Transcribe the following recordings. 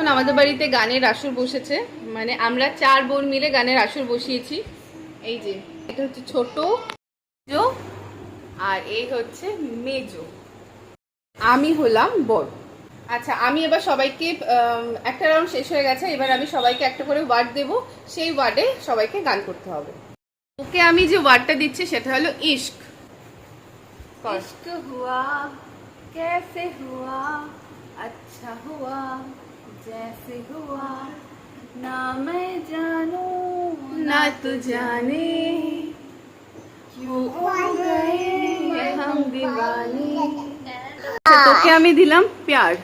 এখন আমাদের বাড়িতে গানের আসর বসেছে। মানে আমরা চার বোন মিলে গানের আসর বসিয়েছি। এই যে, এটা হচ্ছে ছোট আর এই হচ্ছে মেজো। আমি হলাম বড় আচ্ছা আমি এবার সবাইকে একটা রাউন্ড শেষ হয়ে গেছে। এবার আমি সবাইকে একটা করে ওয়ার্ড দেব। সেই ওয়ার্ডে সবাইকে গান করতে হবে। ওকে আমি যে ওয়ার্ডটা দিচ্ছি, সেটা হলো ইস্ক ইস্ক হুয়া, কেসে হুয়া আচ্ছা হুয়া। जैसे हुआ, ना मैं जानू, ना तू जाने। गए हम दीवानी? अच्छा, तो क्या दिलम प्यार।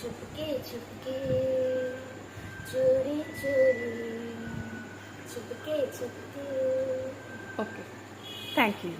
चुपके चुपके चोरी चोरी Chupke Chupke okay thank you